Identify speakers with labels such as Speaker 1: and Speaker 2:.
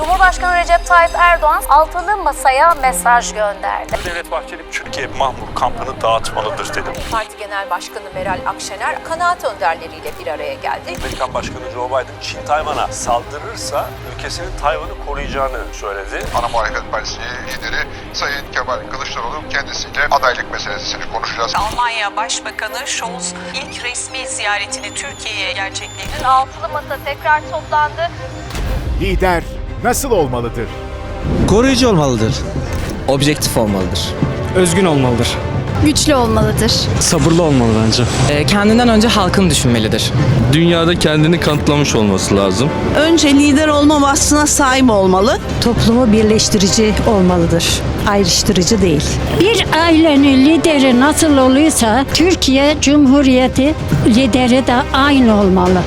Speaker 1: Cumhurbaşkanı Recep Tayyip Erdoğan altılı masaya mesaj gönderdi.
Speaker 2: Devlet Bahçeli Türkiye mahmur kampını dağıtmalıdır dedi.
Speaker 3: Parti Genel Başkanı Meral Akşener kanaat önderleriyle bir araya geldi.
Speaker 2: Amerikan Başkanı Joe Biden Çin Tayvan'a saldırırsa ülkesinin Tayvan'ı koruyacağını söyledi.
Speaker 4: Ana Muhalefet Partisi lideri Sayın Kemal Kılıçdaroğlu kendisiyle adaylık meselesini konuşacağız.
Speaker 5: Almanya Başbakanı Scholz ilk resmi ziyaretini Türkiye'ye gerçekleştirdi.
Speaker 1: Altılı masa tekrar toplandı.
Speaker 6: Lider nasıl olmalıdır?
Speaker 7: Koruyucu olmalıdır. Objektif olmalıdır.
Speaker 8: özgün olmalıdır.
Speaker 9: güçlü olmalıdır.
Speaker 8: Sabırlı olmalı bence.
Speaker 7: Ee, kendinden önce halkını düşünmelidir.
Speaker 10: Dünyada kendini kanıtlamış olması lazım.
Speaker 11: Önce lider olma vasfına sahip olmalı.
Speaker 9: Toplumu birleştirici olmalıdır. Ayrıştırıcı değil.
Speaker 12: Bir ailenin lideri nasıl oluyorsa Türkiye Cumhuriyeti lideri de aynı olmalı.